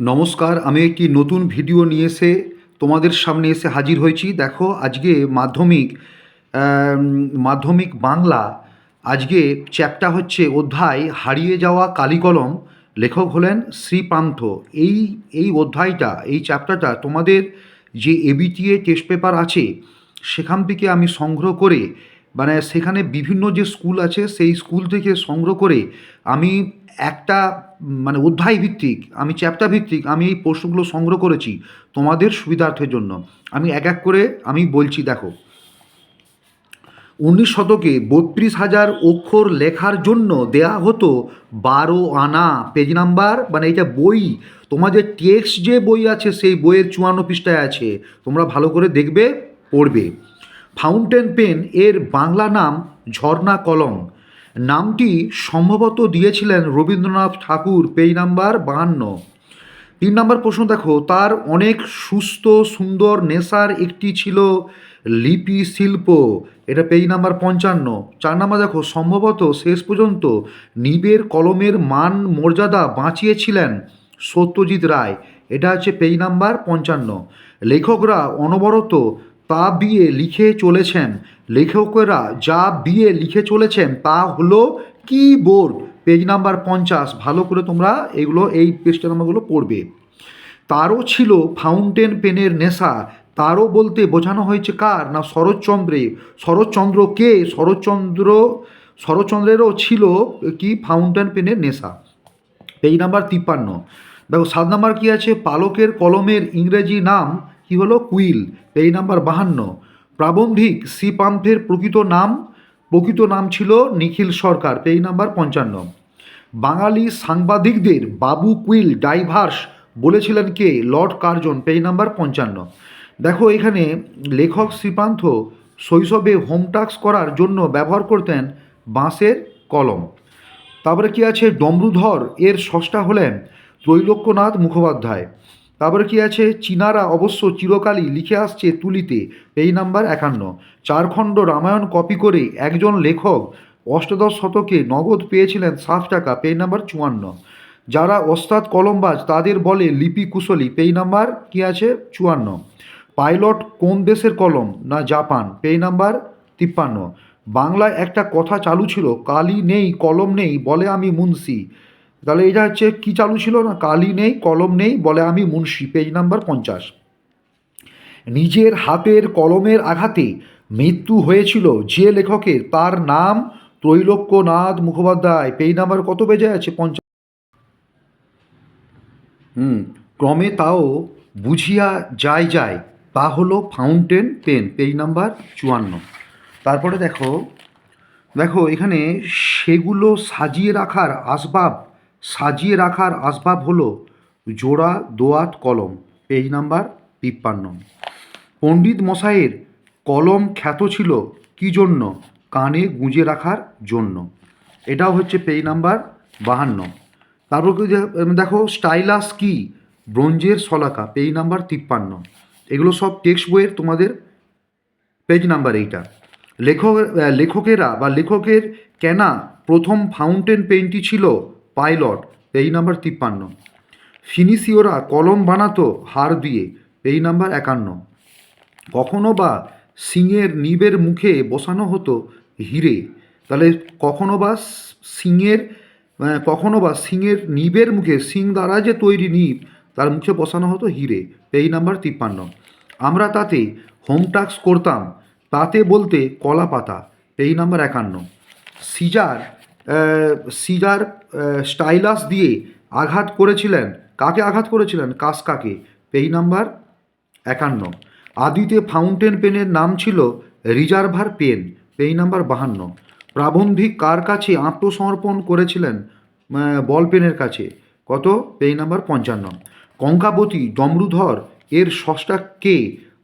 নমস্কার, আমি একটি নতুন ভিডিও নিয়ে এসে তোমাদের সামনে এসে হাজির হয়েছি। দেখো, আজকে মাধ্যমিক মাধ্যমিক বাংলা, আজকে চ্যাপ্টার হচ্ছে অধ্যায় হারিয়ে যাওয়া কালিকলম লেখক হলেন শ্রীপ্রান্ত এই এই অধ্যায়টা, এই চ্যাপ্টারটা তোমাদের যে এবিটিএ টেস্ট পেপার আছে, সেখান থেকে আমি সংগ্রহ করে মানে সেখানে বিভিন্ন যে স্কুল আছে, সেই স্কুল থেকে সংগ্রহ করে আমি একটা মানে অধ্যায় ভিত্তিক, আমি চ্যাপ্টার ভিত্তিক, আমি এই প্রশ্নগুলো সংগ্রহ করেছি তোমাদের সুবিধার্থের জন্য। আমি এক এক করে, আমি বলছি, দেখো। উনিশ শতকে বত্রিশ হাজার অক্ষর লেখার জন্য দেয়া হতো বারো আনা পেজ নাম্বার মানে এটা বই তোমাদের টেক্সট যে বই আছে, সেই বইয়ের চুয়ান্ন পৃষ্ঠায় আছে, তোমরা ভালো করে দেখবে, পড়বে। ফাউন্টেন পেন এর বাংলা নাম ঝর্ণা কলম নামটি সম্ভবত দিয়েছিলেন রবীন্দ্রনাথ ঠাকুর পেজ নাম্বার বাহান্ন। তিন নম্বর প্রশ্ন দেখো, তার অনেক সুস্থ, সুন্দর, নেশার একটি ছিল লিপি শিল্প, এটা পেজ নাম্বার পঞ্চান্ন। চার নম্বর দেখো, সম্ভবত শেষ পর্যন্ত নিবের কলমের মান মর্যাদা বাঁচিয়েছিলেন সত্যজিৎ রায়, এটা হচ্ছে পেজ নাম্বার পঞ্চান্ন। লেখকরা অনবরত তা বিয়ে লিখে চলেছেন। লেখকেরা যা বিয়ে লিখে চলেছেন তা হলো কিবোর্ড। পেজ নাম্বার পঞ্চাশ। ভালো করে তোমরা এগুলো, এই পেজটা নাম্বারগুলো পড়বে। তারও ছিল ফাউন্টেন পেনের নেশা। তারও বলতে বোঝানো হয়েছে কার? না শরৎচন্দ্রে। শরৎচন্দ্র কে? শরৎচন্দ্র, শরৎচন্দ্রেরও ছিল কি? ফাউন্টেন পেনের নেশা। পেজ নাম্বার তিপ্পান্ন। দেখো, সাত নাম্বার কী আছে? পালকের কলমের ইংরেজি নাম কি হলো? কুইল পেজ নাম্বার বাহান্ন। প্রাবন্ধিক শ্রীপান্থের প্রকৃত নাম প্রকৃত নাম ছিল নিখিল সরকার পেজ নাম্বার পঞ্চান্ন। বাঙালি সাংবাদিকদের বাবু কুইল, ডাইভার্স বলেছিলেন কে? লর্ড কার্জন পেই নাম্বার পঞ্চান্ন। দেখো, এখানে লেখক শ্রীপান্থ শৈশবে হোম টাস্ক করার জন্য ব্যবহার করতেন বাঁশের কলম। তারপরে কি আছে? ডমরুধর, এর ষষ্ঠা হলেন ত্রৈলোক্যনাথ মুখোপাধ্যায়। তারপরে কি আছে? চীনারা অবশ্য চিরকালই লিখে আসছে তুলিতে। এই নাম্বার একান্ন। চারখণ্ড রামায়ণ কপি করে একজন লেখক অষ্টাদশ শতকে নগদ পেয়েছিলেন সাত টাকা, পেই নাম্বার চুয়ান্ন। যারা ওস্তাদ কলমবাজ তাদের বলে লিপি কুশলী, পেই নাম্বার কি আছে? চুয়ান্ন। পাইলট কোন দেশের কলম? না জাপান, পেই নাম্বার তিপ্পান্ন। বাংলায় একটা কথা চালু ছিল, কালি নেই, কলম নেই, বলে আমি মুন্সি। তাহলে এটা হচ্ছে কি চালু ছিল না? কালি নেই, কলম নেই, বলে আমি মুন্সি পেজ নাম্বার পঞ্চাশ। নিজের হাতের কলমের আঘাতে মৃত্যু হয়েছিল যে লেখকের, তার নাম ত্রৈলোক্যনাথ মুখোপাধ্যায়। পেজ নাম্বার কত বেজে আছে? পঞ্চাশ। হুম, ক্রমে তাও বুঝিয়া যায় যায় তা হলো ফাউন্টেন পেন পেজ নাম্বার চুয়ান্ন। তারপরে দেখো দেখো এখানে সেগুলো সাজিয়ে রাখার আসবাব সাজিয়ে রাখার আসবাব হলো জোড়া, দোয়াত, কলম। পেজ নাম্বার তিপ্পান্ন। পণ্ডিত মশাইয়ের কলম খ্যাত ছিল কি জন্য? কানে গুঁজে রাখার জন্য। এটাও হচ্ছে পেজ নাম্বার বাহান্ন। তারপর দেখো, স্টাইলাস কি? ব্রোঞ্জের শলাকা, পেজ নাম্বার তিপ্পান্ন। এগুলো সব টেক্সট বইয়ের তোমাদের পেজ নাম্বার এইটা। লেখক লেখকেরা বা লেখকের কেনা প্রথম ফাউন্টেন পেনটি ছিল পাইলট পেজ নাম্বার তিপ্পান্ন। ফিনিসিওরা কলম বানাতো, হার দিয়ে পেজ নাম্বার একান্ন। কখনো বা সিংয়ের নিবের মুখে বসানো হতো হিরে। তাহলে কখনো বা সিংয়ের কখনো বা সিংয়ের নিবের মুখে সিং দ্বারা যে তৈরি নিব, তার মুখে বসানো হতো হিরে পেজ নাম্বার তিপ্পান্ন। আমরা তাতে হোম টাস্ক করতাম, তাতে বলতে কলা পাতা পেজ নাম্বার একান্ন। সিজার সিজার স্টাইলাস দিয়ে আঘাত করেছিলেন। কাকে আঘাত করেছিলেন? কাসকাকে। পেই নাম্বার একান্ন। আদিতে ফাউন্টেন পেনের নাম ছিল রিজার্ভার পেন, পেই নাম্বার বাহান্ন। প্রাবন্ধিক কার কাছে আত্মসমর্পণ করেছিলেন? বল পেনের কাছে। কত? পেই নাম্বার পঞ্চান্ন। কঙ্কাবতী, ডমরুধর, এর ষষ্ঠা কে?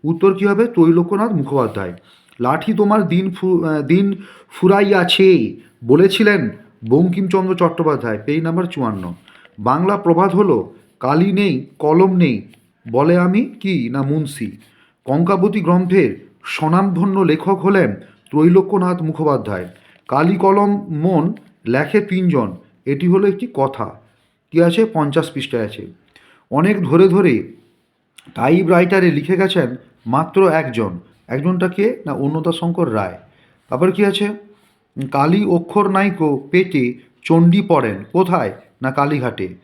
উত্তর কী হবে? ত্রৈলোক্যনাথ মুখোপাধ্যায়। লাঠি তোমার দিন ফু- দিন ফুরাইয়াছে, বলেছিলেন বঙ্কিমচন্দ্র চট্টোপাধ্যায়, পেজ নাম্বার চুয়ান্ন। বাংলা প্রবাদ হলো, কালি নেই, কলম নেই, বলে আমি কি না মুন্সি? কঙ্কাবতী গ্রন্থের স্বনামধন্য লেখক হলেন ত্রৈলোক্যনাথ মুখোপাধ্যায়। কালি কলম মন লেখে তিনজন, এটি হলো একটি কথা। কি আছে? পঞ্চাশ পৃষ্ঠায় আছে। অনেক ধরে ধরে টাইপ রাইটারে লিখে গেছেন মাত্র একজন। একজনটাকে না অন্নদা শঙ্কর রায়। তারপর কি আছে? কালী অক্ষর নাইকো পেটে চণ্ডী পড়েন। কোথায়? না, কালীঘাটে।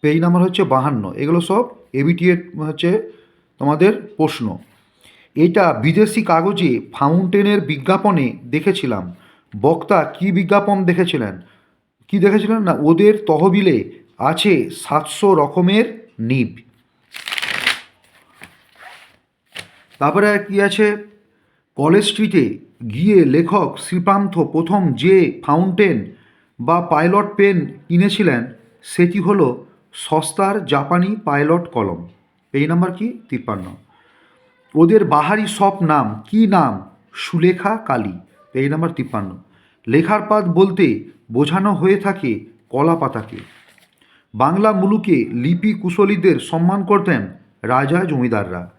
পেজ নাম্বার হচ্ছে বাহান্ন। এগুলো সব এবিটিএ হচ্ছে তোমাদের প্রশ্ন। এটা বিদেশি কাগজে ফাউন্টেনের বিজ্ঞাপনে দেখেছিলাম। বক্তা কি বিজ্ঞাপন দেখেছিলেন? কি দেখেছিলেন? না, ওদের তহবিলে আছে সাতশো রকমের নিব। তারপরে আর কি আছে? কলেজ স্ট্রিটে গিয়ে লেখক শ্রীপান্থ প্রথম যে ফাউন্টেন বা পাইলট পেন কিনেছিলেন, সেটি হলো সস্তার জাপানি পাইলট কলম। এই নাম্বার কি? তিপ্পান্ন। ওদের বাহারি সব নাম, কি নাম? সুলেখা কালী। এই নাম্বার তিপ্পান্ন। লেখার পাত বলতে বোঝানো হয়ে থাকে কলা পাতাকে। বাংলা মুলুকে লিপি কুশলীদের সম্মান করতেন রাজা জমিদাররা।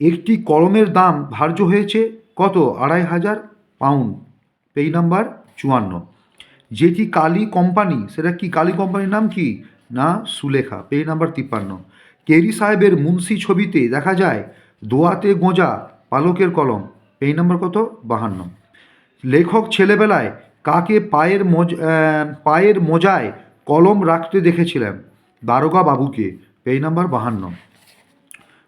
একটি কলমের দাম ধার্য হয়েছে কত? আড়াই হাজার পাউন্ড। পেজ নাম্বার চুয়ান্ন। যেটি কালী কোম্পানি, সেটা কি কালি কোম্পানির নাম কি? না, সুলেখা। পেজ নাম্বার তিপ্পান্ন। কেরি সাহেবের মুন্সি ছবিতে দেখা যায়, দোয়াতে গোঁজা পালকের কলম। পেজ নাম্বার কত? বাহান্ন। লেখক ছেলেবেলায় কাকে পায়ের মোজ পায়ের মোজায় কলম রাখতে দেখেছিলেন? দারোগা বাবুকে। পেজ নাম্বার বাহান্ন।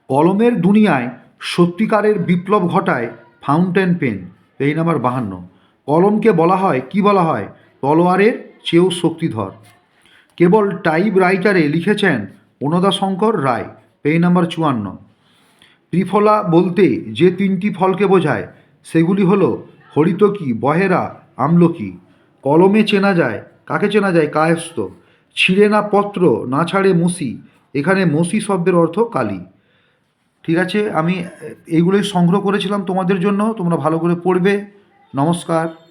কলমের দুনিয়ায় সত্যিকারের বিপ্লব ঘটায় ফাউন্টেন পেন পেজ নাম্বার বাহান্ন। কলমকে বলা হয়, কি বলা হয়? তলোয়ারের চেয়েও শক্তিধর। কেবল টাইপ রাইটারে লিখেছেন অনুদা শঙ্কর রায় পেজ নাম্বার চুয়ান্ন। ত্রিফলা বলতে যে তিনটি ফলকে বোঝায়, সেগুলি হলো হরিতকি, বহেরা, আমলকি। কলমে চেনা যায়, কাকে চেনা যায়? কায়স্থ। ছিঁড়ে না পত্র, না ছাড়ে মসি। এখানে মসি শব্দের অর্থ কালী। ঠিক আছে? আমি এইগুলোই সংগ্রহ করেছিলাম তোমাদের জন্য তোমরা ভালো করে পড়বে। নমস্কার।